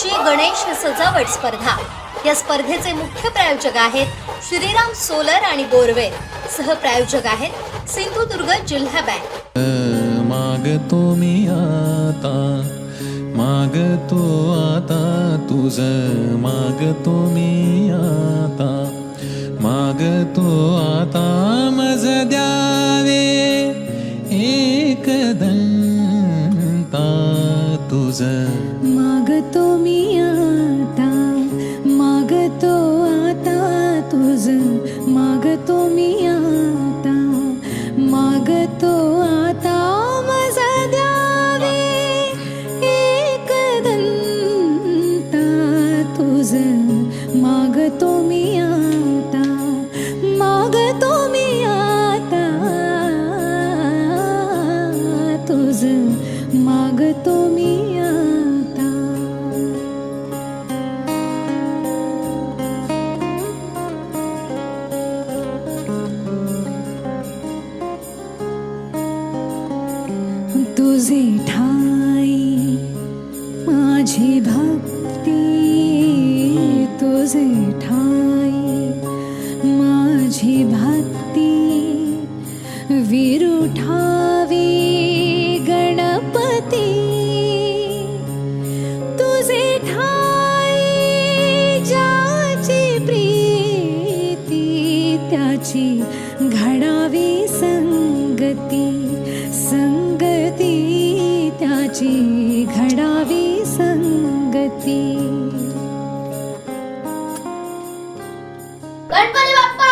आजची गणेश सजावट स्पर्धा. या स्पर्धेचे मुख्य प्रायोजक आहेत श्रीराम सोलर आणि बोरवेल सहप्रायोजक आहेत सिंधुदुर्ग जिल्हा बँक. मागतो मी आता मागतो आता तुझ मागतो मी आता मागतो आता मज द्या तुझ मागतो मी आता मागतो आता तुझ. मागतो मी आता. तुझे ठाई माझी भक्ती तुझे ठाई माझी भक्ती विरुठा तुझी घडावी संगती संगती त्याची घडावी संगती. गणपती बाप्पा!